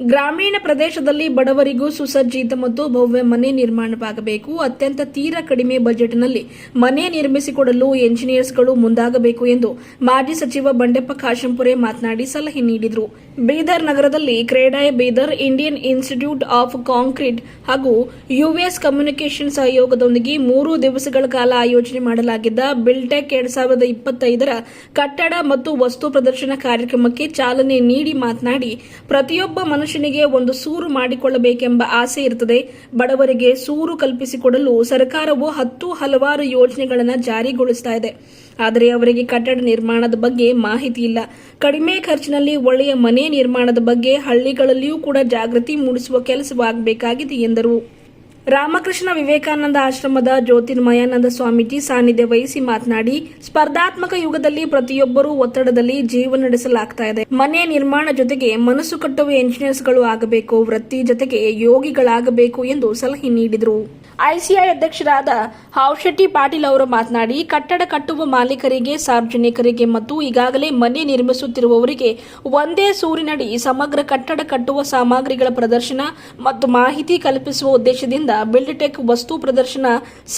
ಗ್ರಾಮೀಣ ಪ್ರದೇಶದಲ್ಲಿ ಬಡವರಿಗೂ ಸುಸಜ್ಜಿತ ಮತ್ತು ಭವ್ಯ ಮನೆ ನಿರ್ಮಾಣವಾಗಬೇಕು. ಅತ್ಯಂತ ತೀರ ಕಡಿಮೆ ಬಜೆಟ್ನಲ್ಲಿ ಮನೆ ನಿರ್ಮಿಸಿಕೊಡಲು ಎಂಜಿನಿಯರ್ಸ್ಗಳು ಮುಂದಾಗಬೇಕು ಎಂದು ಮಾಜಿ ಸಚಿವ ಬಂಡೆಪ್ಪ ಕಾಶಂಪುರೆ ಮಾತನಾಡಿ ಸಲಹೆ ನೀಡಿದರು. ಬೀದರ್ ನಗರದಲ್ಲಿ CREDAI Bidar Indian Institute of Concrete ಹಾಗೂ ಯುಎಸ್ ಕಮ್ಯುನಿಕೇಷನ್ ಸಹಯೋಗದೊಂದಿಗೆ ಮೂರು ದಿವಸಗಳ ಕಾಲ ಆಯೋಜನೆ ಮಾಡಲಾಗಿದ್ದ ಬಿಲ್ಟೆಕ್ ಎರಡ್ ಸಾವಿರದ ಇಪ್ಪತ್ತೈದರ ಕಟ್ಟಡ ಮತ್ತು ವಸ್ತು ಪ್ರದರ್ಶನ ಕಾರ್ಯಕ್ರಮಕ್ಕೆ ಚಾಲನೆ ನೀಡಿ ಮಾತನಾಡಿ, ಪ್ರತಿಯೊಬ್ಬ ಮನುಷ್ಯನಿಗೆ ಒಂದು ಸೂರು ಮಾಡಿಕೊಳ್ಳಬೇಕೆಂಬ ಆಸೆ ಇರುತ್ತದೆ ಬಡವರಿಗೆ ಸೂರು ಕಲ್ಪಿಸಿಕೊಡಲು ಸರ್ಕಾರವು ಹತ್ತು ಹಲವಾರು ಯೋಜನೆಗಳನ್ನು ಜಾರಿಗೊಳಿಸ್ತಾ ಇದೆ. ಆದರೆ ಅವರಿಗೆ ಕಟ್ಟಡ ನಿರ್ಮಾಣದ ಬಗ್ಗೆ ಮಾಹಿತಿ ಇಲ್ಲ. ಕಡಿಮೆ ಖರ್ಚಿನಲ್ಲಿ ಒಳ್ಳೆಯ ಮನೆ ನಿರ್ಮಾಣದ ಬಗ್ಗೆ ಹಳ್ಳಿಗಳಲ್ಲಿಯೂ ಕೂಡ ಜಾಗೃತಿ ಮೂಡಿಸುವ ಕೆಲಸವಾಗಬೇಕಾಗಿದೆ ಎಂದರು. ರಾಮಕೃಷ್ಣ ವಿವೇಕಾನಂದ ಆಶ್ರಮದ ಜ್ಯೋತಿರ್ಮಯಾನಂದ ಸ್ವಾಮೀಜಿ ಸಾನ್ನಿಧ್ಯ ವಹಿಸಿ ಮಾತನಾಡಿ, ಸ್ಪರ್ಧಾತ್ಮಕ ಯುಗದಲ್ಲಿ ಪ್ರತಿಯೊಬ್ಬರೂ ಒತ್ತಡದಲ್ಲಿ ಜೀವನ ನಡೆಸಲಾಗ್ತಾ ಇದೆ. ಮನೆ ನಿರ್ಮಾಣ ಜೊತೆಗೆ ಮನಸ್ಸು ಕಟ್ಟುವ ಎಂಜಿನಿಯರ್ಸ್ಗಳು ಆಗಬೇಕು, ವೃತ್ತಿ ಜೊತೆಗೆ ಯೋಗಿಗಳಾಗಬೇಕು ಎಂದು ಸಲಹೆ ನೀಡಿದರು. ಐಸಿಐ ಅಧ್ಯಕ್ಷರಾದ ಹಾವ್ಶೆಟ್ಟಿ ಪಾಟೀಲ್ ಅವರು ಮಾತನಾಡಿ, ಕಟ್ಟಡ ಕಟ್ಟುವ ಮಾಲೀಕರಿಗೆ, ಸಾರ್ವಜನಿಕರಿಗೆ ಮತ್ತು ಈಗಾಗಲೇ ಮನೆ ನಿರ್ಮಿಸುತ್ತಿರುವವರಿಗೆ ಒಂದೇ ಸೂರಿನಡಿ ಸಮಗ್ರ ಕಟ್ಟಡ ಕಟ್ಟುವ ಸಾಮಗ್ರಿಗಳ ಪ್ರದರ್ಶನ ಮತ್ತು ಮಾಹಿತಿ ಕಲ್ಪಿಸುವ ಉದ್ದೇಶದಿಂದ ಬಿಲ್ಡ್ಟೆಕ್ ವಸ್ತು ಪ್ರದರ್ಶನ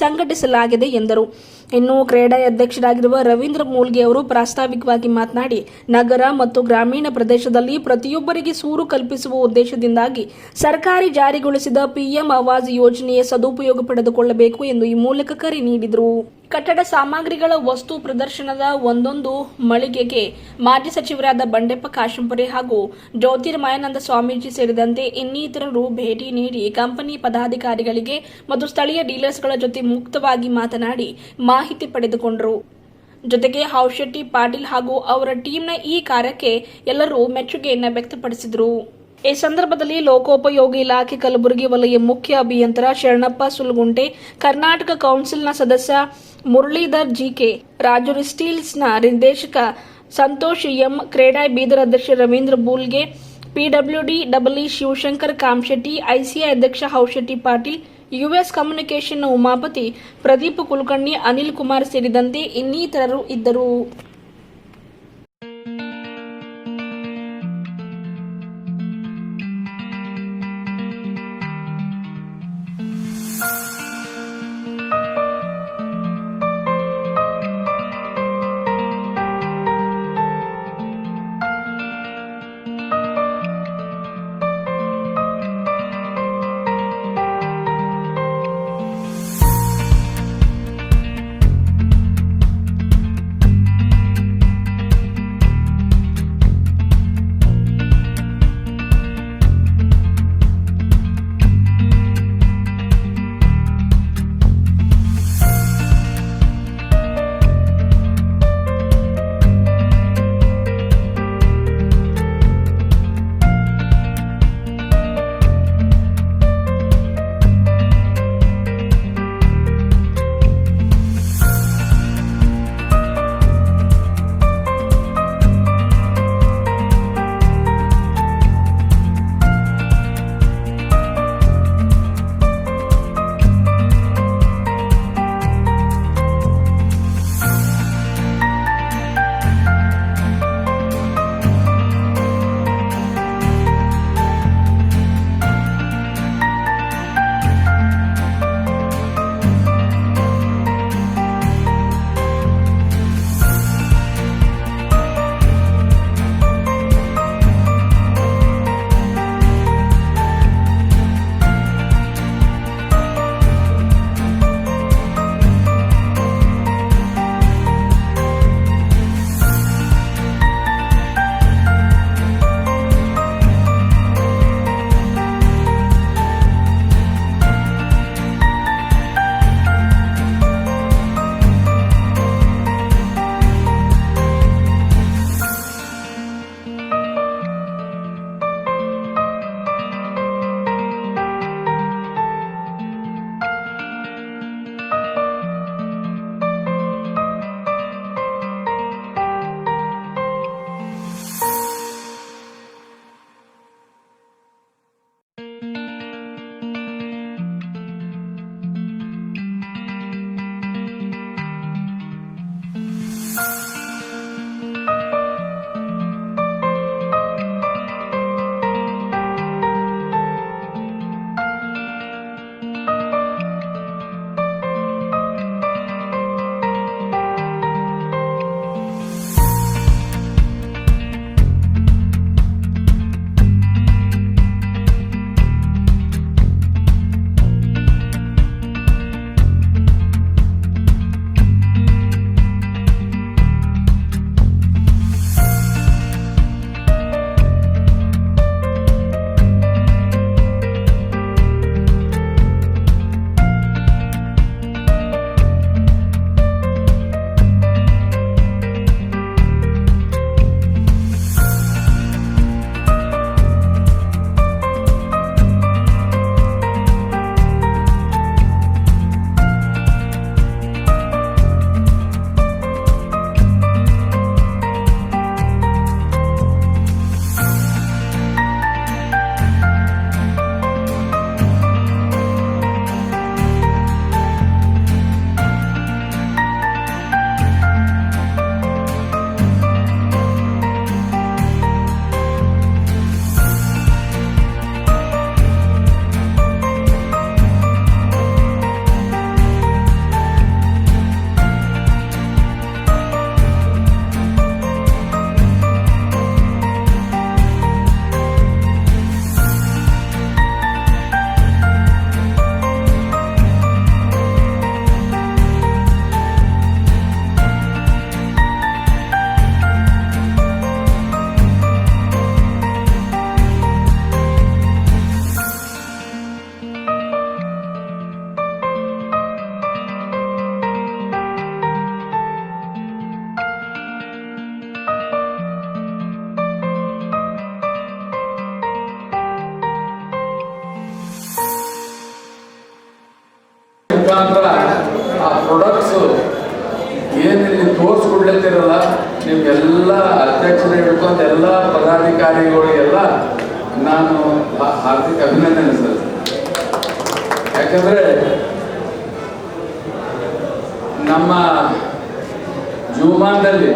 ಸಂಘಟಿಸಲಾಗಿದೆ ಎಂದರು. ಇನ್ನು ಕ್ರೀಡಾ ಅಧ್ಯಕ್ಷರಾಗಿರುವ ರವೀಂದ್ರ ಮೂಲ್ಗೆ ಅವರು ಪ್ರಾಸ್ತಾವಿಕವಾಗಿ ಮಾತನಾಡಿ, ನಗರ ಮತ್ತು ಗ್ರಾಮೀಣ ಪ್ರದೇಶದಲ್ಲಿ ಪ್ರತಿಯೊಬ್ಬರಿಗೆ ಸೂರು ಕಲ್ಪಿಸುವ ಉದ್ದೇಶದಿಂದಾಗಿ ಸರ್ಕಾರಿ ಜಾರಿಗೊಳಿಸಿದ ಪಿಎಂ ಆವಾಸ್ ಯೋಜನೆಯ ಸದುಪಯೋಗ ಪಡೆದುಕೊಳ್ಳಬೇಕು ಎಂದು ಈ ಮೂಲಕ ಕರೆ ನೀಡಿದರು. ಕಟ್ಟಡ ಸಾಮಗ್ರಿಗಳ ವಸ್ತು ಪ್ರದರ್ಶನದ ಒಂದೊಂದು ಮಳಿಗೆಗೆ ಮಾಜಿ ಸಚಿವರಾದ ಬಂಡೆಪ್ಪ ಕಾಶಂಪುರಿ ಹಾಗೂ ಜ್ಯೋತಿರ್ಮಯಾನಂದ ಸ್ವಾಮೀಜಿ ಸೇರಿದಂತೆ ಇನ್ನಿತರರು ಭೇಟಿ ನೀಡಿ ಕಂಪನಿ ಪದಾಧಿಕಾರಿಗಳಿಗೆ ಮತ್ತು ಸ್ಥಳೀಯ ಡೀಲರ್ಸ್ಗಳ ಜೊತೆ ಮುಕ್ತವಾಗಿ ಮಾತನಾಡಿ ಮಾಹಿತಿ ಪಡೆದುಕೊಂಡರು. ಜೊತೆಗೆ ಹೌಶೆಟ್ಟಿ ಪಾಟೀಲ್ ಹಾಗೂ ಅವರ ಟೀಮ್ನ ಈ ಕಾರ್ಯಕ್ಕೆ ಎಲ್ಲರೂ ಮೆಚ್ಚುಗೆಯನ್ನು ವ್ಯಕ್ತಪಡಿಸಿದರು. ಈ ಸಂದರ್ಭದಲ್ಲಿ ಲೋಕೋಪಯೋಗಿ ಇಲಾಖೆ ಕಲಬುರಗಿ ವಲಯ ಮುಖ್ಯ ಅಭಿಯಂತರ ಶರಣಪ್ಪ ಸುಲ್ಗುಂಟೆ, ಕರ್ನಾಟಕ ಕೌನ್ಸಿಲ್ನ ಸದಸ್ಯ ಮುರಳೀಧರ್ ಜಿಕೆ ರಾಜು ಸ್ಟೀಲ್ಸ್ನ ನಿರ್ದೇಶಕ ಸಂತೋಷ್ ಎಂ ಕ್ರೇಡಾಯ್ ಬೀದರ್ ಅಧ್ಯಕ್ಷ ರವೀಂದ್ರ ಬೂಲ್ಗೆ, ಪಿಡಬ್ಲ್ಯೂಡಿ ಡಬ್ಲ್ಇ ಶಿವಶಂಕರ್ ಕಾಮಶೆಟ್ಟಿ, ಐಸಿಐ ಅಧ್ಯಕ್ಷ ಹೌಶೆಟ್ಟಿ ಪಾಟೀಲ್, ಯುಎಸ್ ಕಮ್ಯುನಿಕೇಷನ್ನ ಉಮಾಪತಿ ಪ್ರದೀಪ್ ಕುಲಕರ್ಣಿ, ಅನಿಲ್ ಕುಮಾರ್ ಸೇರಿದಂತೆ ಇನ್ನಿತರರು ಇದ್ದರು. ಎಲ್ಲ ಅಧ್ಯಕ್ಷರು ಹಿಡ್ಕೊಂಡು ಎಲ್ಲ ಪದಾಧಿಕಾರಿಗಳಿಗೆಲ್ಲ ನಾನು ಹಾರ್ದಿಕ ಅಭಿನಂದನೆ ಸರ್ ಯಾಕಂದ್ರೆ ನಮ್ಮ ಜೀವಮಾನದಲ್ಲಿ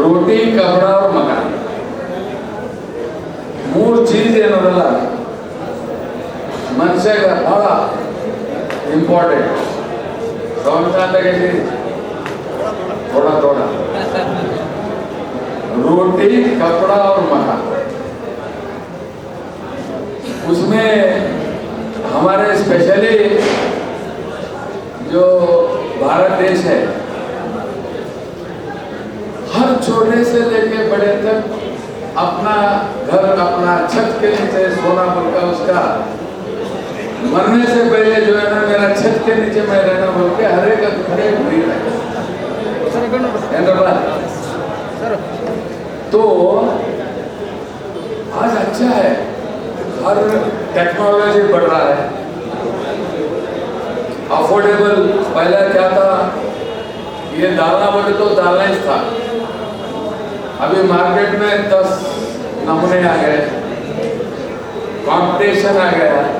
ರೋಟಿ ಅವ್ರ ಮಗ. ಮೂರು ಚೀಸ್ ಏನದಲ್ಲ ಮನುಷ್ಯಗ ಬಹಳ ಇಂಪಾರ್ಟೆಂಟ್ थोड़ा थोड़ा। रोटी, कपड़ा और मकान उसमें हमारे स्पेशली जो भारत देश है, हर छोटे से लेके बड़े तक अपना घर, अपना छत के नीचे सोना पड़ता उसका मरने से पहले जो है ना, मेरा छत के नीचे मैं रहना बोल के हरे का खड़े तो आज अच्छा है। हर टेक्नोलॉजी बढ़ रहा है। अफोर्डेबल पहले क्या था? ये दाना बोले तो दाना ही था। अभी मार्केट में दस नमूने आ गए। कंपटीशन आ गया।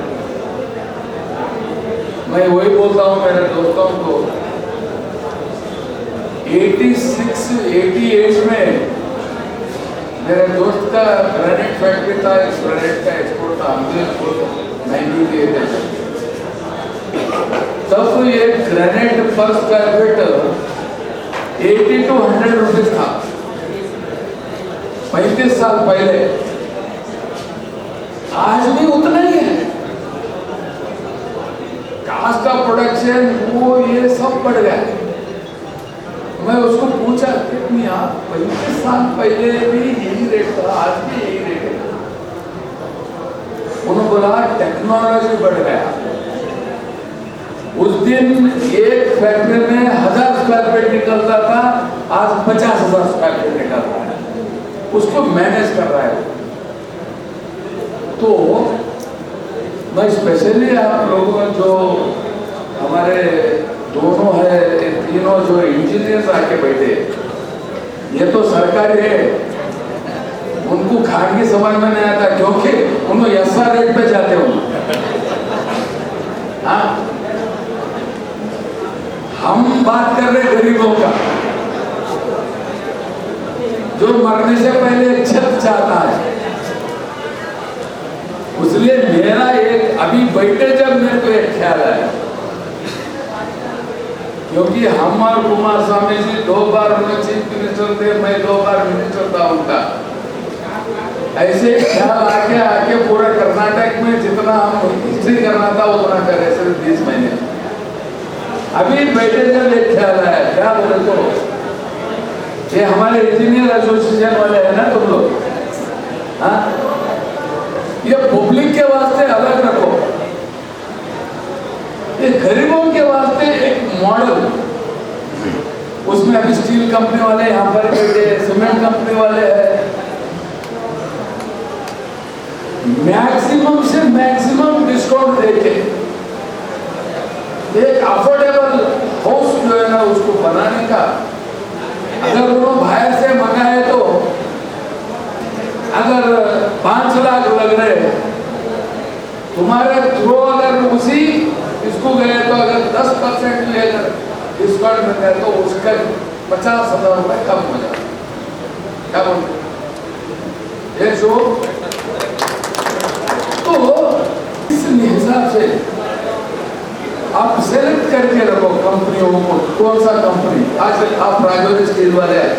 मैं वही बोलता हूँ, मेरे दोस्तों को। 86 88 में मेरे दोस्त का ग्रेनाइट फैक्ट्री था, इस ग्रेनाइट का एक्सपोर्ट था एक्सपोर्ट नाइन्टी दिए थे तब तो ये granite per square feet eighty two hundred rupees था। पैंतीस साल पहले। आज भी उतना ही है। कास्ट का प्रोडक्शन वो, ये सब बढ़ गया। मैं उसको पूछा, कितनी आप? पैंतीस साल पहले भी यही रेट था, आज भी यही रेट है। उन्होंने बोला, टेक्नोलॉजी बढ़ गया। उस दिन एक फैक्ट्री में हज़ार स्क्वायर फीट निकलता था, आज पचास हज़ार स्क्वायर फीट निकल रहा है। उसको मैनेज कर रहा है। तो मैं स्पेशली आप लोगों जो हमारे दोनों है तीनों जो इंजीनियर्स आके बैठे ये तो सरकारी है। उनको खानगी समझ में नहीं आता, क्योंकि उन्होंने एस रेट पे जाते हो हाँ? हम बात कर रहे गरीबों का। जो मरने से पहले छत चाहता है इसलिए मेरा अभी बैठे जब मेरे को एक ख्याल आया। क्योंकि हम और कुमार स्वामी जी दो बार उन्हें चीफ मिनिस्टर थे मैं दो बार मिनिस्टर था उनका ऐसे ख्याल आके आके पूरा कर्नाटक में जितना हम हिस्ट्री करना था, उतना करे सिर्फ़ बीस महीने। अभी बैठे जब एक ख्याल आया, क्या बोले तो? ये हमारे इंजीनियर एसोसिएशन वाले हैं ना तुम लोग? हाँ? ये पब्लिक के वास्ते अलग रखो। गरीबों के वास्ते एक मॉडल उसमें अभी स्टील कंपनी वाले, यहाँ पर बैठे सीमेंट कंपनी वाले हैं। मैक्सिमम से मैक्सिमम डिस्काउंट देके एक अफोर्डेबल हाउस जो है ना, उसको बनाने का अगर उन्होंने बाहर से मंगाए तो अगर पाँच लाख लग रहे, तुम्हारे थ्रू अगर उसी इसको गए तो अगर दस परसेंट लेकर डिस्काउंट मिल गया तो उसका पचास हज़ार रुपये कम हो जाए क्या बोलते तो इस हिसाब से आप सेलेक्ट करके रखो कंपनियों को। कौन सा कंपनी? आज आप राजौरी स्टील वाले हैं।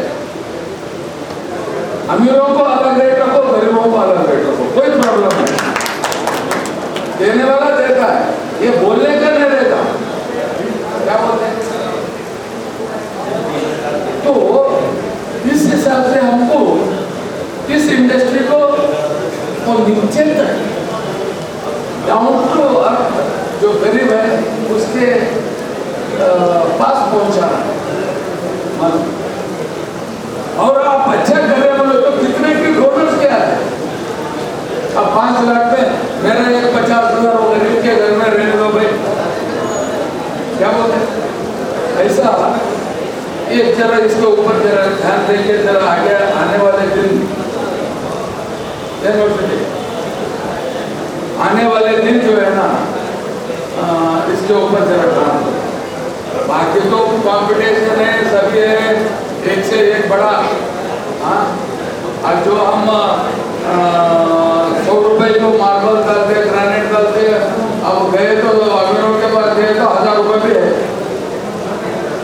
अमीरों को अलग रेट रखो, गरीबों को अलग रेट रखो। कोई प्रॉब्लम नहीं। देने वाला देता है। ये बोलने का नहीं देता क्या बोलते हैं? तो इस हिसाब से हमको इस इंडस्ट्री को को नीचे तक डाउन टू अर्थ जो गरीब है, उसके पास मालूम और आप अच्छा कर रहे बोले तो कितने की डोनर्स क्या है? अब पाँच लाख में मेरा एक पचास हज़ार हो गरीब के घर में रहने दो भाई क्या बोलते? ऐसा ये जरा इसके ऊपर जरा ध्यान देंगे जरा आगे आने वाले दिन आने वाले दिन जो है ना इसके ऊपर जरा काम बाकी तो कंपटीशन है, सभी है, एक से एक बड़ा। हाँ जो हम सौ रुपए जो मार्बल डालते ग्रेनाइट डालते अब गए तो अमीरों के पास गए तो हज़ार रुपए भी है।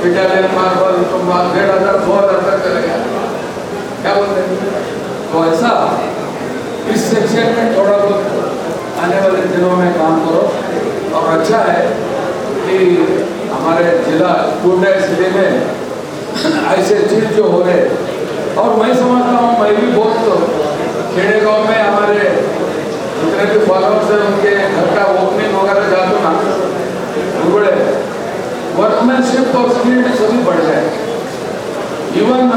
इटालियन मार्बल तो बात डेढ़ हज़ार दो हज़ार तक चलेगा क्या बोलते हैं? तो ऐसा, इस सेक्शन में थोड़ा बहुत आने वाले दिनों में काम करो। और अच्छा है कि हमारे जिला कोटा ज़िले में ऐसे चीज़ जो हो रहे और मैं समझता हूँ, मैं भी बहुत खेड़े गाँव में हमारे जितने भी फॉलोअर्स हैं, उनके घर का ओपनिंग वगैरह जाते ना वर्कमैनशिप और स्किल्ड सभी बढ़ गए इवन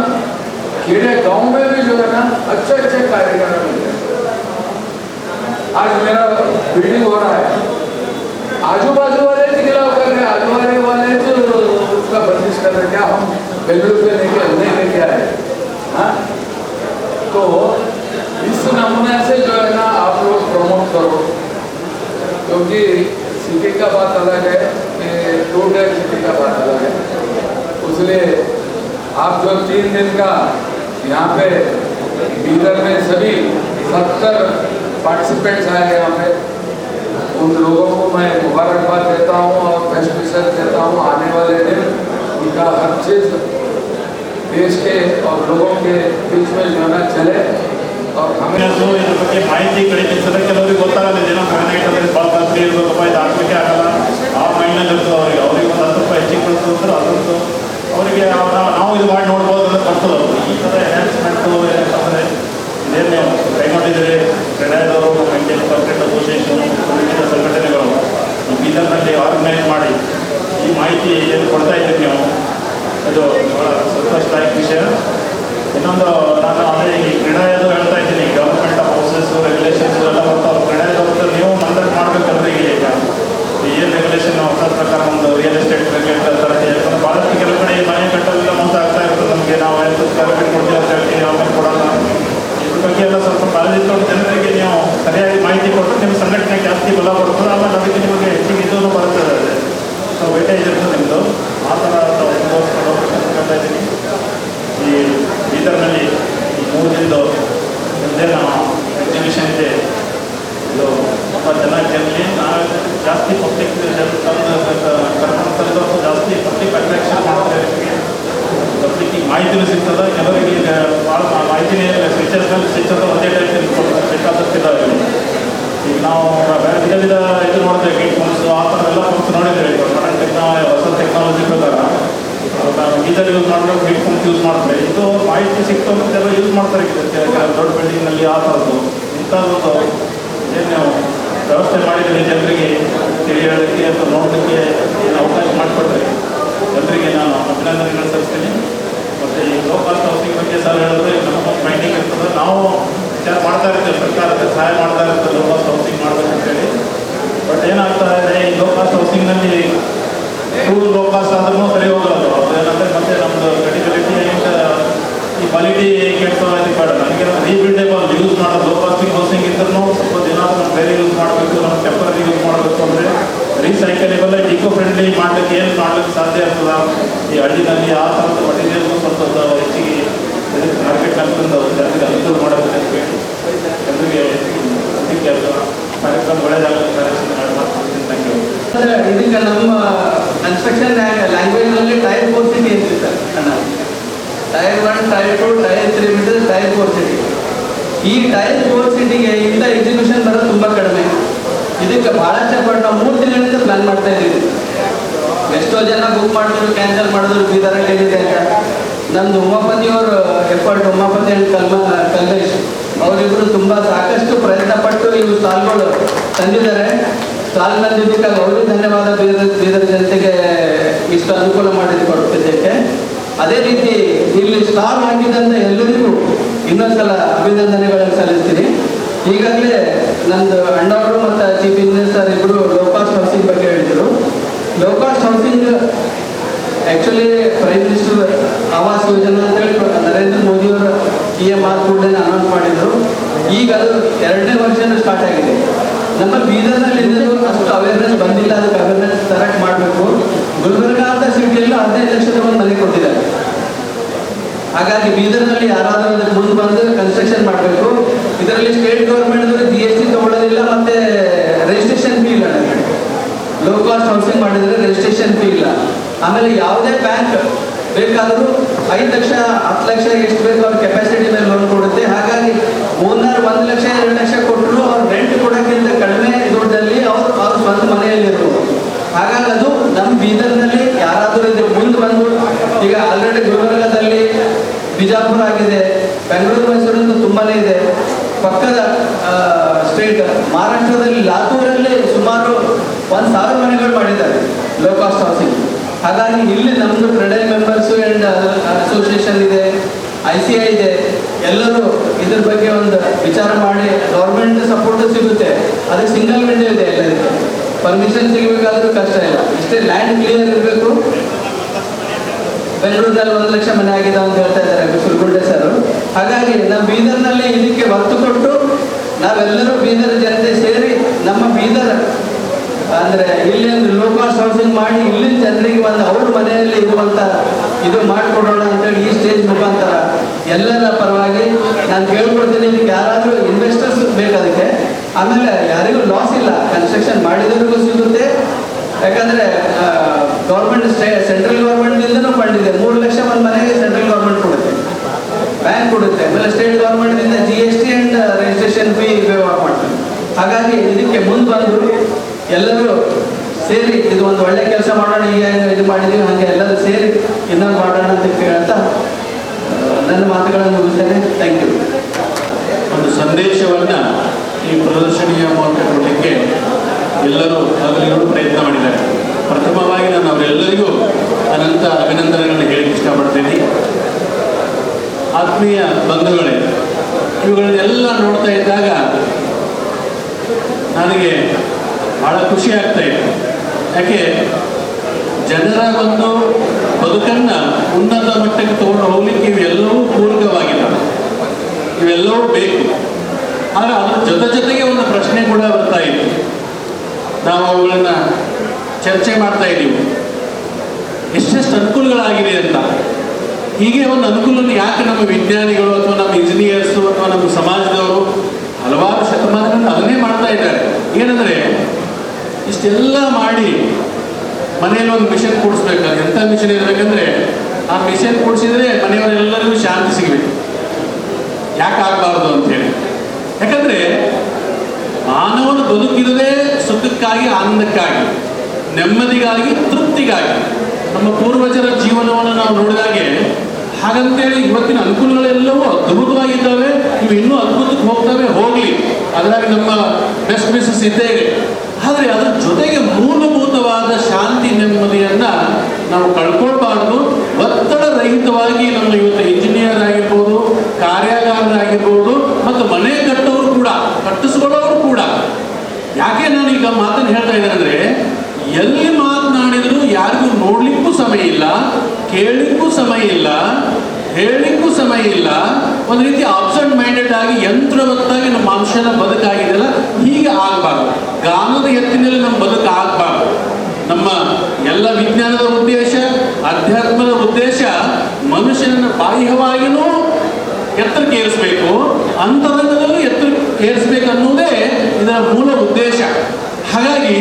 खेड़े गाँव में भी जो है ना अच्छे अच्छे कारीगर मिल आज मेरा बिल्डिंग हो रहा है। आजू बाजू वाले खिलाफ कर रहे आजू बाजू वाले तो उसका बंदिश कर रहे। क्या हम बेंगलुरु से लेके नहीं लेके आए हाँ? तो इस नमूने से जो है ना आप लोग प्रमोट करो। क्योंकि सिटी का बात अलग है। टूर है सिटी का बात अलग है इसलिए आप जो तीन दिन का यहाँ पे बीदर में सभी सत्तर पार्टिसिपेंट्स आए हैं यहाँ पे उन लोगों को मैं मुबारकबाद देता हूँ और बेस्ट विशेष देता हूँ आने वाले दिन उनका हर चीज़ देश के और लोगों के बीच में जो है ना चले और हमें ಅದು ಇದ್ರ ಬಗ್ಗೆ ಮಾಹಿತಿ ಕಡಿಮೆ ಇರ್ತದೆ ಕೆಲವರಿಗೆ ಗೊತ್ತಾಗಲ್ಲ ಏನೋ ಗ್ರಾನೈಟ್ ಅಂದ್ರೆ ಭಾಳ ಕಾಸ್ಟ್ಲಿ ಇರ್ಬೇಕು ರೂಪಾಯಿ ಹಾಕ್ಲಿಕ್ಕೆ ಆಗಲ್ಲ ಆ ಮೈಂಡಲ್ಲಿ ಇರ್ತದೆ ಅವರಿಗೆ, ಅವ್ರಿಗೆ ಒಂದು ಹತ್ತು ರೂಪಾಯಿ ಹೆಚ್ಚಿಗೆ ಕೊಡ್ತು ಅಂದ್ರೆ ಅದ್ರದ್ದು ಅವರಿಗೆ ನಾವು ಇದು ಮಾಡಿ ನೋಡ್ಬೋದು ಅಂತ ಬರ್ತದೆ. ಈ ಥರ ಎನ್ಹಾನ್ಸ್ಮೆಂಟು ಏನಂತಂದರೆ ಇದೇನೇ ಕೈಗೊಂಡಿದ್ದೀರಿ ಕ್ರೀಡಾದವರು ಇಂಡಿಯನ್ ಕ್ರಿಕೆಟ್ ಅಸೋಸಿಯೇಷನ್ ವಿವಿಧ ಸಂಘಟನೆಗಳು. ಬೀದರ್ನಲ್ಲಿ ಆರ್ಗನೈಸ್ ಮಾಡಿ ಈ ಮಾಹಿತಿ ಏನು ಕೊಡ್ತಾ ಇದ್ದೀರಿ ನೀವು? ಅದು ಭಾಳ ಸಂತೋಷದಾಯಕ ವಿಷಯ. ಇನ್ನೊಂದು ನಾನು ಅದೇ ಈ ಕ್ರೀಡಾಯದು ಹೇಳ್ತಾ ಇದ್ದೀನಿ ಗವರ್ಮೆಂಟ್ ಹೌಸಸ್ ರೆಗ್ಯುಲೇಷನ್ಸ್ ಎಲ್ಲ ಬರ್ತಾವೆ ಕ್ರೀಡಾಯದವ್ರದ್ದು ನೀವು ಮಂಡಟ್ ಮಾಡ್ಬೇಕಂದ್ರೆ ಈಗ ಈಗ ಏನು ರೆಗ್ಯುಲೇಷನ್ ಹೊಸ ಪ್ರಕಾರ ಒಂದು ರಿಯಲ್ ಎಸ್ಟೇಟ್ ರಿಲೇಟೆಡ್ ಥರ ಯಾಕಂದ್ರೆ ಭಾಳಷ್ಟು ಕೆಲವು ಕಡೆ ಈ ಮನೆ ಕಟ್ಟಲೆಲ್ಲ ಮುಂದೆ ಆಗ್ತಾ ಇರ್ತದೆ ನಮಗೆ ನಾವು ಐವತ್ತು ಸ್ಕ್ವೇರ್ ಫೀಟ್ ಕೊಡ್ತೀವಿ ಅಂತ ಹೇಳ್ತೀವಿ ಆಮೇಲೆ ಕೊಡಲ್ಲ ಇದ್ರ ಬಗ್ಗೆ ಎಲ್ಲ ಸ್ವಲ್ಪ ಕಾಳಜಿ ತೊಗೊಂಡು ಜನರಿಗೆ ನೀವು ಸರಿಯಾಗಿ ಮಾಹಿತಿ ಕೊಟ್ಟರೆ ನಿಮ್ಮ ಸಂಘಟನೆ ಜಾಸ್ತಿ ಬಲ ಬರ್ತದೆ ಆಮೇಲೆ ಅದಕ್ಕೆ ನಿಮಗೆ ಹೆಚ್ಚಿಗೆ ಇದೂ ಬರ್ತದೆ ಅದು ಸೊ ವೇಟೇಜ್ ಇರ್ತದೆ ನಿಮ್ಮದು ಆ ಥರ ತಾವು ಮುಂದುವರ್ಸ್ಕೊಂಡು ಹೋಗ್ಬೇಕಂತ ಇದ್ದೀನಿ ಈ ಬೀದರ್ನಲ್ಲಿ ಈ ಮೂರು ದಿನದ ಮುಂದೇನು ಎಕ್ಸಿಬಿಷನ್ ಇದೆ ಇದು ತುಂಬ ಚೆನ್ನಾಗಿ ಜರ್ನಿ ನಾವು ಜಾಸ್ತಿ ಪಬ್ಲಿಕ್ ಕರ್ಕೊಂಡು ತಂದವರು ಜಾಸ್ತಿ ಪಬ್ಲಿಕ್ ಅಟ್ರಾಕ್ಷನ್ ಮಾಡ್ತಾರೆ ಪಬ್ಲಿಕ್ಕಿಗೆ ಮಾಹಿತಿನೂ ಸಿಗ್ತದೆ ಕೆಲವರಿಗೆ ಈಗ ಭಾಳ ಮಾಹಿತಿನೇ ಸ್ವಿಚಸ್ ಮೇಲೆ ಸ್ವಿಚಸ್ ಒಂದೇ ಟೈಪ್ ಬೇಕಾದಷ್ಟಿದ್ದಾವೆ ಈಗ ನಾವು ಬೇರೆ ಇದು ನೋಡಿದ್ರೆ ಗೇಟ್ ಫೋನ್ಸ್ ಆ ಥರ ಎಲ್ಲ ಫೋನ್ಸ್ ನೋಡಿದ್ದೇವೆ ಈಗ ಮಾಡರ್ನ್ ಟೆಕ್ನಾ ಹೊಸ ಟೆಕ್ನಾಲಜಿ ಪ್ರಕಾರ ಗೀಸರ್ ಯೂಸ್ ಮಾಡಿದ್ರೆ ಗೇಟ್ ಫೋನ್ಸ್ ಯೂಸ್ ಮಾಡ್ತಾರೆ ಇದು ಮಾಹಿತಿ ಸಿಕ್ತು ಅಂತೆಲ್ಲ ಯೂಸ್ ಮಾಡ್ತಾರೆ ದೊಡ್ಡ ಬಿಲ್ಡಿಂಗ್ನಲ್ಲಿ ಆ ಥರದ್ದು ಇಂಥದ್ದು ಏನು ವ್ಯವಸ್ಥೆ ಮಾಡಿದರೆ ಜನರಿಗೆ ತಿಳಿಯೋದಕ್ಕೆ ಅಥವಾ ನೋಡೋದಕ್ಕೆ ಏನು ಅವಕಾಶ ಮಾಡಿಕೊಡ್ರಿ ಜನರಿಗೆ ನಾನು ಅಭಿನಂದನೆಗಳು ಸಲ್ಲಿಸ್ತೀನಿ ಈ ಲೋ ಕಾಸ್ಟ್ ಹೌಸಿಂಗ್ ಬಗ್ಗೆ ಸರ್ ಹೇಳಿದ್ರೆ ನಮ್ಮ ಮೈಂಡಿಂಗ್ ಇರ್ತದೆ. ನಾವು ವಿಚಾರ ಮಾಡ್ತಾ ಇರ್ತೀವಿ, ಸರ್ಕಾರಕ್ಕೆ ಸಹಾಯ ಮಾಡ್ತಾ ಇರ್ತದೆ ಲೋ ಕಾಸ್ಟ್ ಹೌಸಿಂಗ್ ಮಾಡ್ಬೇಕಂತೇಳಿ. ಬಟ್ ಏನಾಗ್ತಾ ಇದೆ, ಈ ಲೋ ಕಾಸ್ಟ್ ಹೌಸಿಂಗ್ನಲ್ಲಿ ಟೂ ಲೋ ಕಾಸ್ಟ್ ಆದ್ರೂ ಸರಿ ಹೋಗಲ್ಲ ಮತ್ತೆ ನಮ್ಮದು ಕ್ರೆಡಿಬಿಲಿಟಿ ಈ ಕ್ವಾಲಿಟಿ ಕೆಟ್ಟ ಬೇಡ. ನನಗೆ ರೀಬಿಲ್ಡೇಬಲ್ ಯೂಸ್ ಮಾಡೋದು ಲೋ ಕಾಸ್ಟಿಂಗ್ ಹೌಸಿಂಗ್ ಇದ್ರೂ ಸ್ವಲ್ಪ ದಿನ ಬೇರೆ ಯೂಸ್ ಮಾಡಬೇಕು ನಮ್ಮ ಟೆಂಪರರಿ ಯೂಸ್ ಮಾಡಬೇಕು ಅಂದರೆ ರೀಸೈಕಲೇಬಲ್ ಇಕೋ ಫ್ರೆಂಡ್ಲಿ ಮಾಡಲಿಕ್ಕೆ ಏನು ಮಾಡ್ಲಿಕ್ಕೆ ಸಾಧ್ಯ ಆಗ್ತದ? ಈ ಹಳ್ಳಿನಲ್ಲಿ ಆ ಥರದ ಮಟೀರಿಯಲ್ ಸ್ವಲ್ಪ ಹೆಚ್ಚಿಗೆ ಮಾರ್ಕೆಟ್ ಅಂತಂದು ಜನರಿಗೆ ಅನುಕೂಲ ಹೇಳಿ ಜನರಿಗೆ ಅದಕ್ಕೆ ಅದು ಕಾರ್ಯಕ್ರಮ ಒಳ್ಳೆಯದಾಗುತ್ತೆ ಅಂದ್ರೆ ಇದಕ್ಕೆ ನಮ್ಮ ಕನ್ಸ್ಟ್ರಕ್ಷನ್ ಲ್ಯಾಂಗ್ವೇಜ್ನಲ್ಲಿ ಟೈರ್ ಫೋರ್ ಸಿಟಿ ಅಂತೀವಿ sir? Kannada tier one tier two tier three metre tier four city ಈ ಟೈರ್ ಫೋರ್ ಸಿಟಿಗೆ ಇಂಥ ಎಜುಕೇಶನ್ ಬರೋದು ತುಂಬಾ ಕಡಿಮೆ. ಇದಕ್ಕೆ ಬಹಳಷ್ಟು ಎಫರ್ಟ್ ನಾವು ಮೂರು ತಿಂಗಳಿಂದ ಪ್ಲಾನ್ ಮಾಡ್ತಾ ಇದ್ದೀವಿ. ಎಷ್ಟೋ ಜನ ಬುಕ್ ಮಾಡಿದ್ರು ಕ್ಯಾನ್ಸಲ್ ಮಾಡಿದ್ರು ಬೀದರಲ್ಲಿ ಕೇಳಿದೆ ಅಂತ. ನಮ್ದು ಉಮಾಪತಿಯವರು ಎಫರ್ಟ್ ಉಮಾಪತಿ ಅಂಡ್ ಕಲ್ಮ ಕಲ್ಲೇಶ್ ಅವರಿಬ್ಬರು ತುಂಬ ಸಾಕಷ್ಟು ಪ್ರಯತ್ನ ಪಟ್ಟು ಇವು ಸ್ಟಾಲ್ಗಳು ತಂದಿದ್ದಾರೆ. ಸ್ಟಾಲ್ ತಂದಿದ್ದಕ್ಕಾಗಿ ಅವರಿಗೆ ಧನ್ಯವಾದ ಬೀದರ್ ಬೀದರ್ ಜನತೆಗೆ ಇಷ್ಟು ಅನುಕೂಲ ಮಾಡಿದ್ದು ಕೊಡ್ತಿದ್ದಕ್ಕೆ. ಅದೇ ರೀತಿ ಇಲ್ಲಿ ಸ್ಟಾಲ್ ಹಾಕಿದಂಥ ಎಲ್ಲರಿಗೂ ಇನ್ನೊಂದ್ಸಲ ಅಭಿನಂದನೆಗಳನ್ನು ಸಲ್ಲಿಸ್ತೀನಿ. ಈಗಾಗಲೇ ನಂದು ಅಣ್ಣವರು ಮತ್ತು ಚೀಫ್ ಇಂಜಿನಿಯರ್ ಸರ್ ಇಬ್ಬರು ಲೋಕಾಸ್ಟ್ ಹೌಸಿಂಗ್ ಬಗ್ಗೆ ಹೇಳಿದರು. Low cost housing actually prime minister Awas Yojana ಅಂತೇಳಿ ನರೇಂದ್ರ ಮೋದಿಯವರು ಪಿ ಎಂ ಆರ್ ಕೂಡಲೇ ಅನೌನ್ಸ್ ಮಾಡಿದರು. ಈಗ ಅದು ಎರಡನೇ ವರ್ಷನ ಸ್ಟಾರ್ಟ್ ಆಗಿದೆ. ನಮ್ಮ ಬೀದರ್ನಲ್ಲಿ ಇದ್ದರೂ ಅಷ್ಟು ಅವೇರ್ನೆಸ್ ಬಂದಿಲ್ಲ. ಅದಕ್ಕೆ ಅವೇರ್ನೆಸ್ ಕರೆಕ್ಟ್ ಮಾಡಬೇಕು. ಗುಲ್ಬರ್ಗ ಅಂತ ಸಿಟಿಯಲ್ಲಿ ಹದಿನೈದು ಲಕ್ಷದ ಒಂದು ಮನೆ ಕೊಟ್ಟಿದ್ದಾರೆ. ಹಾಗಾಗಿ ಬೀದರ್ನಲ್ಲಿ ಯಾರಾದರೂ ಅದಕ್ಕೆ ಮುಂದೆ ಬಂದು ಕನ್ಸ್ಟ್ರಕ್ಷನ್ ಮಾಡಬೇಕು. ಇದರಲ್ಲಿ state government G S T ತಗೊಳ್ಳೋದಿಲ್ಲ ಮತ್ತೆ ರಿಜಿಸ್ಟ್ರೇಷನ್ ಫೀ ಇಲ್ಲ ನನಗೆ ಲೋ ಕಾಸ್ಟ್ ಹೌಸಿಂಗ್ ಮಾಡಿದರೆ ರಿಜಿಸ್ಟ್ರೇಷನ್ ಫೀ ಇಲ್ಲ ಆಮೇಲೆ ಯಾವುದೇ ಬ್ಯಾಂಕ್ ಬೇಕಾದರೂ ಐದು ಲಕ್ಷ, ಹತ್ತು ಲಕ್ಷ ಎಷ್ಟು ಬೇಕು ಅವ್ರ ಕೆಪಾಸಿಟಿ ಮೇಲೆ ಲೋನ್ ಕೊಡುತ್ತೆ. ಹಾಗಾಗಿ ಓನರ್ ಒಂದು ಲಕ್ಷ, ಎರಡು ಲಕ್ಷ ಕೊಟ್ಟರು ಅವ್ರು ರೆಂಟ್ ಕೊಡೋಕ್ಕಿಂತ ಕಡಿಮೆ ದುಡ್ಡಲ್ಲಿ ಅವ್ರು ಅವ್ರ ಸ್ವಂತ ಮನೆಯಲ್ಲಿರ್ಬೋದು. ಹಾಗಾಗಿ ಅದು ನಮ್ಮ ಬೀದರ್ನಲ್ಲಿ ಯಾರಾದರೂ ಇದೆ ಮುಂದೆ ಬಂದು, ಈಗ ಆಲ್ರೆಡಿ ಗುಲ್ಬರ್ಗದಲ್ಲಿ ಬಿಜಾಪುರ ಆಗಿದೆ, ಬೆಂಗಳೂರು, ಮೈಸೂರಿಂದ ತುಂಬಾನೇ ಇದೆ. ಪಕ್ಕದ ಸ್ಟೇಟ್ ಮಹಾರಾಷ್ಟ್ರದಲ್ಲಿ ಲಾತೂರಲ್ಲಿ ಸುಮಾರು ಒಂದು ಸಾವಿರ ಮನೆಗಳು ಮಾಡಿದ್ದಾರೆ ಲೋ ಕಾಸ್ಟ್ ಹೌಸಿಂಗ್ ಹಾಗಾಗಿ ಇಲ್ಲಿ ನಮ್ದು ಕ್ರೆಡಲ್ ಮೆಂಬರ್ಸು ಅಂಡ್ ಅಸೋಸಿಯೇಷನ್ ಇದೆ ಐ ಸಿ ಐ ಇದೆ. ಎಲ್ಲರೂ ಇದ್ರ ಬಗ್ಗೆ ಒಂದು ವಿಚಾರ ಮಾಡಿ ಗೌರ್ಮೆಂಟ್ ಸಪೋರ್ಟ್ ಸಿಗುತ್ತೆ. ಅದಕ್ಕೆ ಸಿಂಗಲ್ ವಿಂಡೋ ಇದೆ ಎಲ್ಲರಿಗೆ. ಪರ್ಮಿಷನ್ ಸಿಗಬೇಕಾದ್ರೂ ಕಷ್ಟ ಇಲ್ಲ. ಇಷ್ಟೇ ಲ್ಯಾಂಡ್ ಕ್ಲಿಯರ್ ಇರಬೇಕು. ಬೆಂಗಳೂರಿನಲ್ಲಿ ಒಂದು ಲಕ್ಷ ಮನೆ ಆಗಿದೆ ಅಂತ ಹೇಳ್ತಾ ಇದ್ದಾರೆ ಸುರ್ಗುಂಡೆ ಸರ್ ಹಾಗಾಗಿ ನಮ್ಮ ಬೀದರ್ನಲ್ಲಿ ಇದಕ್ಕೆ ಒತ್ತು ಕೊಟ್ಟು ನಾವೆಲ್ಲರೂ ಬೀದರ್ ಜನತೆ ಸೇರಿ ನಮ್ಮ ಬೀದರ್ ಅಂದ್ರೆ ಇಲ್ಲಿ ಒಂದು ಲೋ ಕಾಸ್ಟ್ ಹೌಸಿಂಗ್ ಮಾಡಿ ಇಲ್ಲಿನ ಜನರಿಗೆ ಒಂದು ಅವ್ರ ಮನೆಯಲ್ಲಿ ಇರುವಂತ ಇದು ಮಾಡಿಕೊಡೋಣ ಅಂತೇಳಿ ಈ ಸ್ಟೇಜ್ ಮುಖಾಂತರ ಎಲ್ಲರ ಪರವಾಗಿ ನಾನು ಕೇಳ್ಕೊಡ್ತೀನಿ ಇದಕ್ಕೆ ಯಾರಾದರೂ ಇನ್ವೆಸ್ಟರ್ಸ್ ಬೇಕು ಅದಕ್ಕೆ. ಆಮೇಲೆ ಯಾರಿಗೂ ಲಾಸ್ ಇಲ್ಲ ಕನ್ಸ್ಟ್ರಕ್ಷನ್ ಮಾಡಿದವರಿಗೂ ಸಿಗುತ್ತೆ. ಯಾಕಂದ್ರೆ ಗೌರ್ಮೆಂಟ್ ಸೆಂಟ್ರಲ್ ಗೌರ್ಮೆಂಟ್ನಿಂದನೂ ಫಂಡ್ ಇದೆ. ಮೂರು ಲಕ್ಷ ಒಂದು ಮನೆಗೆ ಸೆಂಟ್ರಲ್ ಗೌರ್ಮೆಂಟ್ ಕೊಡುತ್ತೆ. ಬ್ಯಾಂಕ್ ಕೊಡುತ್ತೆ. ಆಮೇಲೆ ಸ್ಟೇಟ್ ಗೌರ್ಮೆಂಟಿಂದ G S T and registration fee ಉಪಯೋಗ ಮಾಡ್ತಾರೆ. ಹಾಗಾಗಿ ಇದಕ್ಕೆ ಮುಂದೆ ಬಂದು ಎಲ್ಲರೂ ಸೇರಿ ಇದು ಒಂದು ಒಳ್ಳೆ ಕೆಲಸ ಮಾಡೋಣ ಈಗ ಹೆಂಗೆ ಇದು ಮಾಡಿದ್ದೀವಿ ಹಾಗೆ ಎಲ್ಲರೂ ಸೇರಿ ಇನ್ನೊಂದು ಮಾಡೋಣ ಅಂತ ಕೇಳ್ತಾ ಆ, ನನ್ನ ಮಾತುಗಳನ್ನು ಮುಗಿಸ್ತೇನೆ ಥ್ಯಾಂಕ್ ಯು ಒಂದು ಸಂದೇಶವನ್ನ ಈ ಪ್ರದರ್ಶನಿಯ ಮೂಲಕ ಕೊಡಲಿಕ್ಕೆ ಎಲ್ಲರೂ ಹಗಲಿರುಳು ಪ್ರಯತ್ನ ಮಾಡಿದ್ದಾರೆ ಪ್ರಥಮವಾಗಿ ನಾನು ಅವರೆಲ್ಲರಿಗೂ ಅನಂತ ಅಭಿನಂದನೆಗಳನ್ನು ಹೇಳಕ್ಕೆ ಇಷ್ಟಪಡ್ತೀನಿ ಆತ್ಮೀಯ ಬಂಧುಗಳೇ ಇವುಗಳನ್ನೆಲ್ಲ ನೋಡ್ತಾ ಇದ್ದಾಗ ನನಗೆ ಬಹಳ ಖುಷಿ ಆಗ್ತಾ ಇದೆ ಯಾಕೆ? ಜನರ ಒಂದು ಬದುಕನ್ನ ಉನ್ನತ ಮಟ್ಟಕ್ಕೆ ತಗೊಂಡು ಹೋಗ್ಲಿಕ್ಕೆ ಇವೆಲ್ಲವೂ ಪೂರಕವಾಗಿಲ್ಲ. ಇವೆಲ್ಲವೂ ಬೇಕು. ಆದರೆ ಅದ್ರ ಜೊತೆ ಜೊತೆಗೆ ಒಂದು ಪ್ರಶ್ನೆ ಕೂಡ ಬರ್ತಾ ಇತ್ತು. ನಾವು ಅವುಗಳನ್ನ ಚರ್ಚೆ ಮಾಡ್ತಾ ಇದ್ದೀವಿ. ಎಷ್ಟೆಷ್ಟು ಅನುಕೂಲಗಳಾಗಿದೆ ಅಂತ. ಹೀಗೆ ಒಂದು ಅನುಕೂಲವನ್ನು ಯಾಕೆ ನಮ್ಮ ವಿಜ್ಞಾನಿಗಳು ಅಥವಾ ನಮ್ಮ ಇಂಜಿನಿಯರ್ಸು ಅಥವಾ ನಮ್ಮ ಸಮಾಜದವರು ಹಲವಾರು ಶತಮಾನಗಳಿಂದ ಅದನ್ನೇ ಮಾಡ್ತಾ ಇದ್ದಾರೆ. ಏನಂದ್ರೆ ಇಷ್ಟೆಲ್ಲ ಮಾಡಿ ಮನೆಯಲ್ಲಿ ಒಂದು ಮಿಷನ್ ಕೂಡಿಸ್ಬೇಕು ಎಂಥ ಮಿಷನ್ ಇರಬೇಕಂದ್ರೆ ಆ ಮಿಷನ್ ಕೂಡಿಸಿದ್ರೆ ಮನೆಯವರೆಲ್ಲರಿಗೂ ಶಾಂತಿ ಸಿಗಬೇಕು. ಯಾಕೆ ಆಗಬಾರ್ದು ಅಂತೇಳಿ ಯಾಕಂದರೆ ಮಾನವನು ಬದುಕಿರುವುದೇ ಸುಖಕ್ಕಾಗಿ, ಆನಂದಕ್ಕಾಗಿ, ನೆಮ್ಮದಿಗಾಗಿ, ತೃಪ್ತಿಗಾಗಿ ನಮ್ಮ ಪೂರ್ವಜರ ಜೀವನವನ್ನು ನಾವು ನೋಡಿದಾಗೆ ಹಾಗಂತೇಳಿ ಇವತ್ತಿನ ಅನುಕೂಲಗಳೆಲ್ಲವೂ ಅದ್ಭುತವಾಗಿದ್ದಾವೆ. ಇವು ಇನ್ನೂ ಅದ್ಭುತಕ್ಕೆ ಹೋಗ್ತವೆ ಹೋಗಲಿ. ಅದರಾಗಿ ನಮ್ಮ ಬೆಸ್ಟ್ ಮಿಸಸ್ ಇದೆ ಆದರೆ ಅದರ ಜೊತೆಗೆ ಮೂಲಭೂತವಾದ ಶಾಂತಿ ನೆಮ್ಮದಿಯನ್ನು ನಾವು ಕಳ್ಕೊಳ್ಬಾರ್ದು. ಒತ್ತಡ ರಹಿತವಾಗಿ ನಮ್ಮ ಇವತ್ತು ಇಂಜಿನಿಯರ್ ಆಗಿರ್ಬೋದು ಕಾರ್ಯಾಗಾರರಾಗಿರ್ಬೋದು ಮತ್ತು ಮನೆ ಕಟ್ಟೋರು ಕೂಡ ಕಟ್ಟಿಸ್ಕೊಳ್ಳೋರು ಕೂಡ ಯಾಕೆ ನಾನು ಈಗ ಮಾತನ್ನು ಹೇಳ್ತಾ ಇದ್ದೇನೆ ಅಂದ್ರೆ ಎಲ್ಲಿ ಮಾತನಾಡಿದ್ರು ಯಾರಿಗೂ ನೋಡ್ಲಿಕ್ಕೂ ಸಮಯ ಇಲ್ಲ ಕೇಳಲಿಕ್ಕೂ ಸಮಯ ಇಲ್ಲ ಹೇಳಲಿಕ್ಕೂ ಸಮಯ ಇಲ್ಲ ಒಂದು ರೀತಿ ಅಬ್ಸೆಂಟ್ ಮೈಂಡೆಡ್ ಆಗಿ ಯಂತ್ರವತ್ತಾಗಿ ನಮ್ಮ ಮನುಷ್ಯನ ಬದುಕಾಗಿದೆಯಲ್ಲ, ಹೀಗೆ ಆಗಬಾರ್ದು. ಗಾನದ ಎತ್ತಿನಲ್ಲಿ ನಮ್ಮ ಬದುಕು ಆಗಬಾರ್ದು ನಮ್ಮ ಎಲ್ಲ ವಿಜ್ಞಾನದ ಉದ್ದೇಶ, ಅಧ್ಯಾತ್ಮದ ಉದ್ದೇಶ ಮನುಷ್ಯನ ಬಾಹ್ಯವಾಗಿಯೂ ಎತ್ತರಕ್ಕೆ ಏರಿಸಬೇಕು, ಅಂತರಂಗದಲ್ಲೂ ಎತ್ತರ ಏರಿಸಬೇಕು ಅನ್ನೋದೇ ಇದರ ಮೂಲ ಉದ್ದೇಶ. ಹಾಗಾಗಿ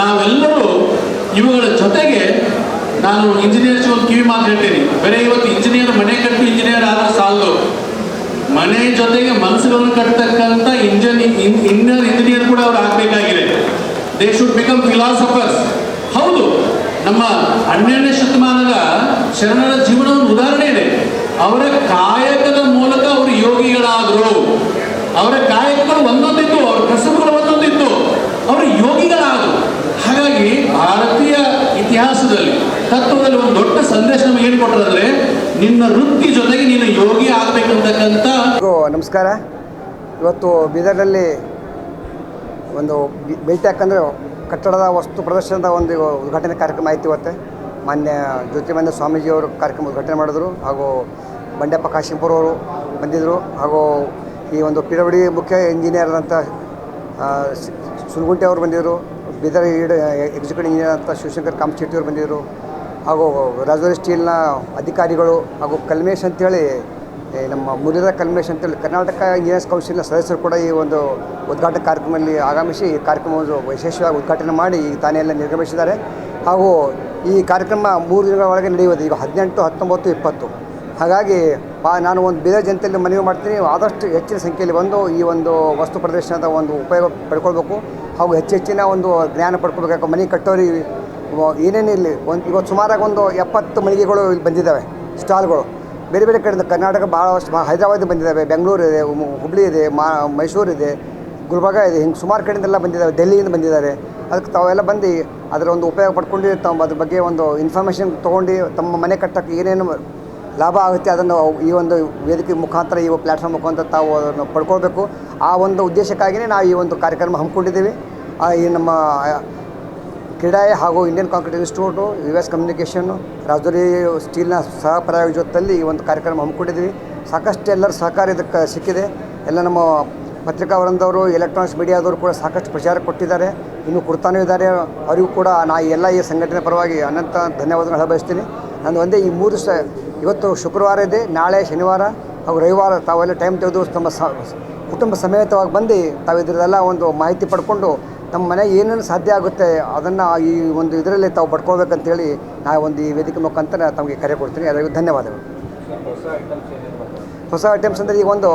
ನಾವೆಲ್ಲರೂ ಇವುಗಳ ಜೊತೆಗೆ ನಾನು ಇಂಜಿನಿಯರ್ಸ್ ಒಂದು ಕಿವಿ ಮಾತು ಹೇಳ್ತೀನಿ. ಬೇರೆ ಇವತ್ತು ಇಂಜಿನಿಯರ್ ಮನೆ ಕಟ್ಟಿ ಇಂಜಿನಿಯರ್ ಆದ್ರೆ ಸಾಲದು. ಮನೆ ಜೊತೆಗೆ ಮನಸ್ಸುಗಳನ್ನು ಕಟ್ಟತಕ್ಕಂತ ಇಂಜಿನಿಯರ್ ಇನ್ನರ್ ಇಂಜಿನಿಯರ್ ಕೂಡ ಅವ್ರು ಆಗಬೇಕಾಗಿದೆ. ದೇ ಶುಡ್ ಬಿಕಮ್ ಫಿಲಾಸಫರ್ಸ್ ಹೌದು, ನಮ್ಮ ಹನ್ನೆರಡನೇ ಶತಮಾನದ ಶರಣರ ಜೀವನ ಒಂದು ಉದಾಹರಣೆ ಇದೆ. ಅವರ ಕಾಯಕದ ಮೂಲಕ ಅವರು ಯೋಗಿಗಳಾದರು. ಅವರ ಕಾಯಕಗಳು ಒಂದೊಂದಿತ್ತು, ಅವರ ಕಸಬುಗಳು ಒಂದೊಂದಿತ್ತು. ಅವರು ಯೋಗಿಗಳಾದರು. ಹಾಗಾಗಿ ಭಾರತೀಯ ಇತಿಹಾಸದಲ್ಲಿ, ತತ್ವದಲ್ಲಿ ಒಂದು ದೊಡ್ಡ ಸಂದೇಶ ನಮಗೆ ಏನು ಕೊಟ್ಟರೆ ನಿನ್ನ ವೃತ್ತಿ ಜೊತೆಗೆ ನೀನು ಯೋಗಿ ಆಗ್ಬೇಕಂತಕ್ಕಂಥ ನಮಸ್ಕಾರ. ಇವತ್ತು ಬೀದರ್ನಲ್ಲಿ ಒಂದು ಭೇಟಿ ಯಾಕಂದರೆ ಕಟ್ಟಡದ ವಸ್ತು ಪ್ರದರ್ಶನದ ಒಂದು ಉದ್ಘಾಟನೆ ಕಾರ್ಯಕ್ರಮ ಆಯ್ತು ಇವತ್ತೆ. ಮಾನ್ಯ ಸ್ವಾಮೀಜಿ ಸ್ವಾಮೀಜಿಯವರು ಕಾರ್ಯಕ್ರಮ ಉದ್ಘಾಟನೆ ಮಾಡಿದ್ರು, ಹಾಗೂ ಬಂಡೆಪ್ಪ ಕಾಶಿಂಪುರ ಅವರು ಬಂದಿದ್ದರು ಹಾಗೂ ಈ ಒಂದು ಪಿ ಡಬ್ಲ್ಯೂ ಡಿ ಮುಖ್ಯ ಇಂಜಿನಿಯರ್ ಅಂತ ಸುಲ್ಗುಂಟೆ ಅವರು ಬಂದಿದ್ದರು ಬೀದರ್ ಈಡ್ ಎಕ್ಸಿಕ್ಯೂಟಿವ್ ಇಂಜಿನಿಯರ್ ಅಂತ ಶಿವಶಂಕರ್ ಕಾಮ್ ಅವರು ಬಂದಿದ್ದರು. ಹಾಗೂ ರಾಜವರಿ ಸ್ಟೀಲ್ನ ಅಧಿಕಾರಿಗಳು ಹಾಗೂ ಕಲ್ಮೇಶ್ ಅಂತೇಳಿ ನಮ್ಮ ಮುರಿದ ಕಲ್ಮೇಶ್ ಅಂತೇಳಿ ಕರ್ನಾಟಕ ಇಂಜಿನಿಯರ್ಸ್ ಕೌನ್ಸಿಲ್ನ ಸದಸ್ಯರು ಕೂಡ ಈ ಒಂದು ಉದ್ಘಾಟನಾ ಕಾರ್ಯಕ್ರಮದಲ್ಲಿ ಆಗಮಿಸಿ ಈ ಕಾರ್ಯಕ್ರಮವನ್ನು ವಿಶೇಷವಾಗಿ ಉದ್ಘಾಟನೆ ಮಾಡಿ ಈ ತಾನೇ ಎಲ್ಲ ನಿರ್ಗಮಿಸಿದ್ದಾರೆ. ಹಾಗೂ ಈ ಕಾರ್ಯಕ್ರಮ ಮೂರು ದಿನಗಳ ಒಳಗೆ ನಡೆಯುವುದು ಈಗ ಹದಿನೆಂಟು, ಹತ್ತೊಂಬತ್ತು, ಇಪ್ಪತ್ತು. ಹಾಗಾಗಿ ಬಾ ನಾನು ಒಂದು ಬೇರೆ ಜನತೆಯಲ್ಲಿ ಮನವಿ ಮಾಡ್ತೀನಿ, ಆದಷ್ಟು ಹೆಚ್ಚಿನ ಸಂಖ್ಯೆಯಲ್ಲಿ ಬಂದು ಈ ಒಂದು ವಸ್ತು ಪ್ರದರ್ಶನದ ಒಂದು ಉಪಯೋಗ ಪಡ್ಕೊಳ್ಬೇಕು. ಹಾಗೂ ಹೆಚ್ಚು ಹೆಚ್ಚಿನ ಒಂದು ಜ್ಞಾನ ಪಡ್ಕೊಳ್ಬೇಕು ಮನೆ ಕಟ್ಟೋರಿಗೆ ಏನೇನಿರಲಿ ಒಂದು ಇವತ್ತು ಸುಮಾರಾಗಿ ಒಂದು ಎಪ್ಪತ್ತು ಮಳಿಗೆಗಳು ಇಲ್ಲಿ ಬಂದಿದ್ದಾವೆ ಸ್ಟಾಲ್ಗಳು. ಬೇರೆ ಬೇರೆ ಕಡೆಯಿಂದ ಕರ್ನಾಟಕ ಭಾಳಷ್ಟು ಹೈದರಾಬಾದ್ ಬಂದಿದ್ದಾವೆ ಬೆಂಗಳೂರು ಇದೆ ಹುಬ್ಳಿ ಇದೆ, ಮಾ ಮೈಸೂರು ಇದೆ, ಗುಲ್ಬರ್ಗ ಇದೆ, ಹಿಂಗೆ ಸುಮಾರು ಕಡೆಯಿಂದೆಲ್ಲ ಬಂದಿದ್ದಾವೆ ಡೆಲ್ಲಿಯಿಂದ ಬಂದಿದ್ದಾರೆ ಅದಕ್ಕೆ ತಾವೆಲ್ಲ ಬಂದು ಅದರ ಒಂದು ಉಪಯೋಗ ಪಡ್ಕೊಂಡು ತಮ್ಮ ಅದ್ರ ಬಗ್ಗೆ ಒಂದು ಇನ್ಫಾರ್ಮೇಷನ್ ತೊಗೊಂಡು ತಮ್ಮ ಮನೆ ಕಟ್ಟೋಕ್ಕೆ ಏನೇನು ಲಾಭ ಆಗುತ್ತೆ ಅದನ್ನು ಈ ಒಂದು ವೇದಿಕೆ ಮುಖಾಂತರ ಈ ಪ್ಲ್ಯಾಟ್ಫಾರ್ಮ್ ಮುಖಾಂತರ ತಾವು ಅದನ್ನು ಪಡ್ಕೊಳ್ಬೇಕು. ಆ ಒಂದು ಉದ್ದೇಶಕ್ಕಾಗಿಯೇ ನಾವು ಈ ಒಂದು ಕಾರ್ಯಕ್ರಮ ಹಮ್ಮಿಕೊಂಡಿದ್ದೀವಿ. ಈ ನಮ್ಮ ಕ್ರೀಡಾಯ ಹಾಗೂ Indian Concrete Institute U S communication Rajouri ಸ್ಟೀಲ್ನ ಸಹ ಪ್ರಾಯೋಜಕತ್ವದಲ್ಲಿ ಈ ಒಂದು ಕಾರ್ಯಕ್ರಮ ಹಮ್ಮಿಕೊಂಡಿದ್ದೀವಿ. ಸಾಕಷ್ಟು ಎಲ್ಲರ ಸಹಕಾರ ಇದಕ್ಕೆ ಸಿಕ್ಕಿದೆ. ಎಲ್ಲ ನಮ್ಮ ಪತ್ರಿಕಾ ವೃಂದವರು ಎಲೆಕ್ಟ್ರಾನಿಕ್ಸ್ ಮೀಡಿಯಾದವರು ಕೂಡ ಸಾಕಷ್ಟು ಪ್ರಚಾರ ಕೊಟ್ಟಿದ್ದಾರೆ. ಇನ್ನೂ ಕೊಡ್ತಾನೂ ಇದ್ದಾರೆ. ಅವರಿಗೂ ಕೂಡ ನಾ ಎಲ್ಲ ಈ ಸಂಘಟನೆ ಪರವಾಗಿ ಅನಂತ ಧನ್ಯವಾದಗಳು ಬಯಸ್ತೀನಿ ನಾನು ಒಂದೇ ಈ ಮೂರು ಸ ಇವತ್ತು ಶುಕ್ರವಾರ ಇದೆ. ನಾಳೆ ಶನಿವಾರ ಹಾಗೂ ರವಿವಾರ ತಾವೆಲ್ಲ ಟೈಮ್ ತೆಗೆದು ತಮ್ಮ ಸ, ಕುಟುಂಬ ಸಮೇತವಾಗಿ ಬಂದು ತಾವು ಇದರದೆಲ್ಲ ಒಂದು ಮಾಹಿತಿ ಪಡ್ಕೊಂಡು ತಮ್ಮ ಮನೆಗೆ ಏನೇನು ಸಾಧ್ಯ ಆಗುತ್ತೆ ಅದನ್ನು ಈ ಒಂದು ಇದರಲ್ಲಿ ತಾವು ಪಡ್ಕೊಳ್ಬೇಕಂತೇಳಿ ನಾ ಒಂದು ಈ ವೇದಿಕೆ ಮುಖಾಂತರ ತಮಗೆ ಕರೆ ಕೊಡ್ತೀನಿ. ಅದಕ್ಕೆ ಧನ್ಯವಾದಗಳು. ಹೊಸ ಐಟಮ್ಸ್ ಅಂದರೆ ಈಗ ಒಂದು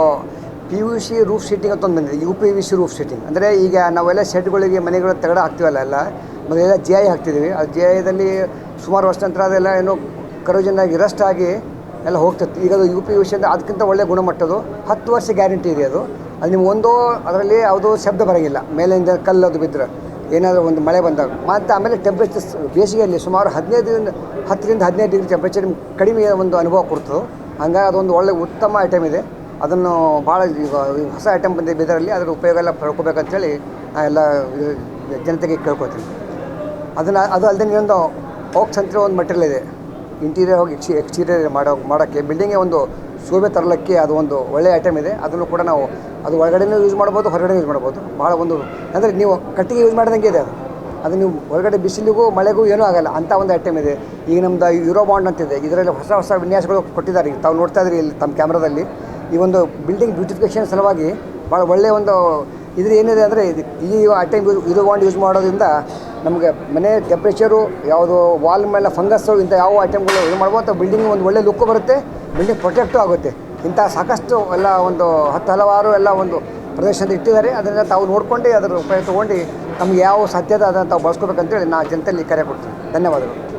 P U C roof sheeting ಅಂತ ಒಂದು ಬಂದಿದೆ. U P V C roof sheeting ಅಂದರೆ ಈಗ ನಾವೆಲ್ಲ ಶೆಡ್ಗಳಿಗೆ ಮನೆಗಳು ತಗಡ ಹಾಕ್ತೀವಲ್ಲ ಎಲ್ಲ? ಮೊದಲೆಲ್ಲ ಜಿ ಐ ಹಾಕ್ತಿದ್ದೀವಿ ಆ ಜಿ ಐದಲ್ಲಿ ಸುಮಾರು ವರ್ಷ ನಂತರ ಅದೆಲ್ಲ ಏನೋ ಕರೋಜನ್ನಾಗಿ ರಸ್ಟ್ ಆಗಿ ಎಲ್ಲ ಹೋಗ್ತಿತ್ತು ಈಗ ಅದು ಯು ಪಿ ವಿಷಯ ಸಿ ಅಂದರೆ ಅದಕ್ಕಿಂತ ಒಳ್ಳೆ ಗುಣಮಟ್ಟದ್ದು. ಹತ್ತು ವರ್ಷ ಗ್ಯಾರಂಟಿ ಇದೆ ಅದು. ಅದು ನಿಮ್ಗೆ ಒಂದು ಅದರಲ್ಲಿ ಯಾವುದೋ ಶಬ್ದ ಬರೋಂಗಿಲ್ಲ. ಮೇಲಿಂದ ಕಲ್ಲು ಅದು ಬಿದ್ದರೆ ಏನಾದರೂ ಒಂದು ಮಳೆ ಬಂದಾಗ. ಮತ್ತು ಆಮೇಲೆ ಟೆಂಪ್ರೇಚರ್ಸ್ ಬೇಸಿಗೆಯಲ್ಲಿ ಸುಮಾರು ಹದಿನೈದರಿಂದ ಹತ್ತರಿಂದ ಹದಿನೈದು ಡಿಗ್ರಿ ಟೆಂಪ್ರೇಚರ್ ಕಡಿಮೆ ಒಂದು ಅನುಭವ ಕೊಡ್ತದೆ ಹಂಗಾಗಿ ಅದೊಂದು ಒಳ್ಳೆ ಉತ್ತಮ ಐಟಮ್ ಇದೆ. ಅದನ್ನು ಭಾಳ ಈಗ ಹೊಸ ಐಟಮ್ ಬಂದಿದೆ ಬಿದರಲ್ಲಿ ಅದರ ಉಪಯೋಗ ಎಲ್ಲ ಪಡ್ಕೋಬೇಕಂತೇಳಿ ಎಲ್ಲ ಜನತೆಗೆ ಕೇಳ್ಕೊತೀನಿ ಅದನ್ನು, ಅದು ಅಲ್ಲದೆ ಇನ್ನೊಂದು ಓಕ್ಸ್ ಒಂದು ಮಟೀರಿಯಲ್ ಇದೆ. ಇಂಟೀರಿಯರ್ ಹೋಗಿ ಎಕ್ಸಿ ಎಕ್ಸ್ಟೀರಿಯರ್ ಮಾಡೋ, ಮಾಡೋಕ್ಕೆ ಬಿಲ್ಡಿಂಗೇ ಒಂದು ಶೋಭೆ ತರಲಿಕ್ಕೆ ಅದು ಒಂದು ಒಳ್ಳೆಯ ಐಟಮ್ ಇದೆ. ಅದನ್ನು ಕೂಡ ನಾವು ಅದು ಒಳಗಡೆನೂ ಯೂಸ್ ಮಾಡ್ಬೋದು ಹೊರಗಡೆ ಯೂಸ್ ಮಾಡ್ಬೋದು. ಭಾಳ ಒಂದು ಅಂದರೆ ನೀವು ಕಟ್ಟಿಗೆ ಯೂಸ್ ಮಾಡ್ದಂಗೆ ಇದೆ ಅದು. ಅದು ನೀವು ಹೊರಗಡೆ ಬಿಸಿಲಿಗೂ ಮಳೆಗೂ ಏನೂ ಆಗಲ್ಲ. ಅಂಥ ಒಂದು ಐಟಮ್ ಇದೆ. ಈಗ ನಮ್ದು ಯೂರೋ ಬಾಂಡ್ ಅಂತಿದೆ. ಇದರಲ್ಲಿ ಹೊಸ ಹೊಸ ವಿನ್ಯಾಸಗಳು ಕೊಟ್ಟಿದ್ದಾರೆ. ಈಗ ತಾವು ನೋಡ್ತಾ ಇದ್ರಿ ಇಲ್ಲಿ ತಮ್ಮ ಕ್ಯಾಮ್ರಾದಲ್ಲಿ ಈ ಒಂದು ಬಿಲ್ಡಿಂಗ್ ಬ್ಯೂಟಿಫಿಕೇಷನ್ ಸಲುವಾಗಿ ಭಾಳ ಒಳ್ಳೆಯ ಒಂದು ಇದ್ರ ಏನಿದೆ ಅಂದರೆ ಇದು ಈ ಐಟಮ್ ಇದು ಬಾಂಡ್ ಯೂಸ್ ಮಾಡೋದ್ರಿಂದ ನಮಗೆ ಮನೆ ಟೆಂಪ್ರೇಚರು ಯಾವುದು ವಾಲ್ ಮೇಲೆ ಫಂಗಸ್ಸು ಇಂಥ ಯಾವ ಐಟಮ್ಗಳು ಇದು ಮಾಡ್ಬೋದು ಬಿಲ್ಡಿಂಗ್ ಒಂದು ಒಳ್ಳೆ ಲುಕ್ಕು ಬರುತ್ತೆ ಬಿಲ್ಡಿಂಗ್ ಪ್ರೊಟೆಕ್ಟು ಆಗುತ್ತೆ. ಇಂಥ ಸಾಕಷ್ಟು ಎಲ್ಲ ಒಂದು ಹತ್ತು ಹಲವಾರು ಎಲ್ಲ ಒಂದು ಪ್ರದೇಶದ ಇಟ್ಟಿದ್ದಾರೆ. ಅದರಿಂದ ತಾವು ನೋಡ್ಕೊಂಡು ಅದರ ಉಪಯೋಗ ತೊಗೊಂಡು ನಮ್ಗೆ ಯಾವ ಸಾಧ್ಯತೆ ಅದನ್ನು ತಾವು ಬಳಸ್ಕೋಬೇಕಂತೇಳಿ ನಾ ಜನತೆಯಲ್ಲಿ ಕರೆ ಕೊಡ್ತೀನಿ. ಧನ್ಯವಾದಗಳು.